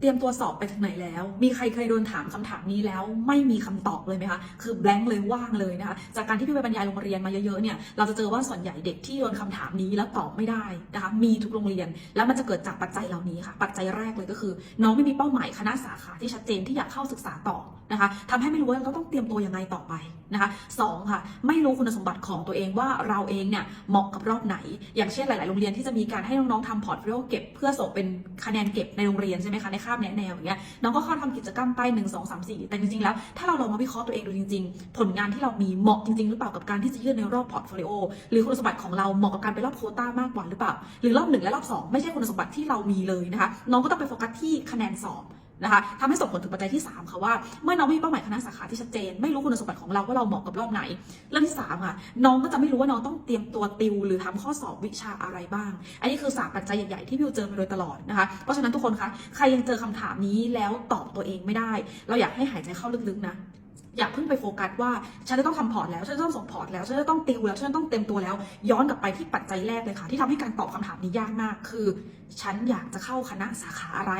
เตรียมตัวสอบไปถึงไหนแล้ว มีใครเคยโดนถามคำถามนี้แล้ว ไม่มีคำตอบเลยไหมคะ คือแบงค์เลยว่างเลยนะคะ จากการที่พี่ไปบรรยายโรงเรียนมาเยอะๆเนี่ย เราจะเจอว่าส่วนใหญ่เด็กที่โดนคำถามนี้แล้วตอบไม่ได้นะคะ มีทุกโรงเรียน แล้วมันจะเกิดจากปัจจัยเหล่านี้ค่ะ ปัจจัยแรกเลยก็คือ น้องไม่มีเป้าหมายคณะสาขาที่ชัดเจนที่อยากเข้าศึกษาต่อ นะคะทำให้ไม่รู้ว่าเราต้องเตรียมตัวยังไงต่อไปนะคะสองค่ะ ไม่รู้คุณสมบัติของตัวเองว่าเราเองเนี่ยเหมาะกับรอบไหน อย่างเช่นหลาย ๆ โรงเรียนที่จะมีการให้น้อง ๆทำพอร์ตโฟลิโอเก็บ เพื่อส่งเป็นคะแนนเก็บในโรงเรียนใช่ไหมคะในคาบแนะแนวอย่างเงี้ยน้องก็เข้าทำกิจกรรมไปหนึ่งสองสามสี่แต่จริง ๆ แล้ว ถ้าเราลองมาวิเคราะห์ตัวเองดูจริง ๆ ผลงานที่เรามีเหมาะจริง ๆ หรือเปล่ากับการที่จะยื่นในรอบพอร์ตโฟลิโอหรือคุณสมบัติของเราเหมาะกับการไปรอบโคต้ามากกว่าหรือเปล่า หรือรอบหนึ่งและรอบสองไม่ใช่คุณสมบัติที่เรามีเลยนะคะน้องก็ต้องไปโฟกัสที่คะแนนสอบ นะคะทำให้ส่งผลถึงปัจจัยที่ 3 ค่ะว่า เมื่อน้องไม่มีเป้าหมายคณะสาขาที่ชัดเจน ไม่รู้คุณสมบัติของเราว่าเราเหมาะกับรอบไหน เรื่องที่3ค่ะ น้องก็จะไม่รู้ว่าน้องต้องเตรียมตัวติว หรือทำข้อสอบวิชาอะไรบ้าง อันนี้คือ 3 ปัจจัยใหญ่ๆที่พี่เจอมาโดยตลอดนะคะ เพราะฉะนั้นทุกคนคะ ใครยังเจอคำถามนี้แล้วตอบตัวเองไม่ได้ เราอยากให้หายใจเข้าลึกๆนะ อย่าเพิ่งไปโฟกัสว่าฉันจะต้องทำพอร์ตแล้วฉันจะต้องส่งพอร์ตแล้วฉันจะต้องติวแล้วฉันต้องเต็มตัวแล้ว ย้อนกลับไปที่ปัจจัยแรกเลยค่ะ ที่ทำให้การตอบคำถามนี้ยากมาก คือ ฉันอยากจะเข้าคณะสาขาอะไร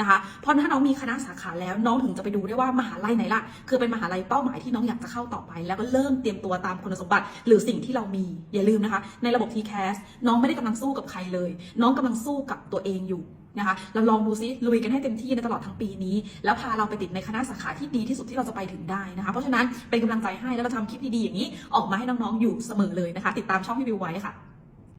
นะคะ เพราะถ้าน้องมีคณะสาขาแล้วน้องถึงจะไปดูได้ว่ามหาลัยไหนล่ะ คือเป็นมหาลัยเป้าหมายที่น้องอยากจะเข้าต่อไป แล้วก็เริ่มเตรียมตัวตามคุณสมบัติ หรือสิ่งที่เรามีอย่าลืมนะคะ ในระบบ TCAS น้องไม่ได้กำลังสู้กับใครเลย น้องกำลังสู้กับตัวเองอยู่ นะคะเราลองดูซิลุยกันให้เต็มที่ในตลอดทั้งปีนี้ แล้วพาเราไปติดในคณะสาขาที่ดีที่สุดที่เราจะไปถึงได้นะคะ เพราะฉะนั้นเป็นกำลังใจให้แล้วเราทำคลิปดีๆอย่างนี้ ออกมาให้น้องๆอยู่เสมอเลยนะคะ ติดตามช่องพี่วิวไว้ค่ะ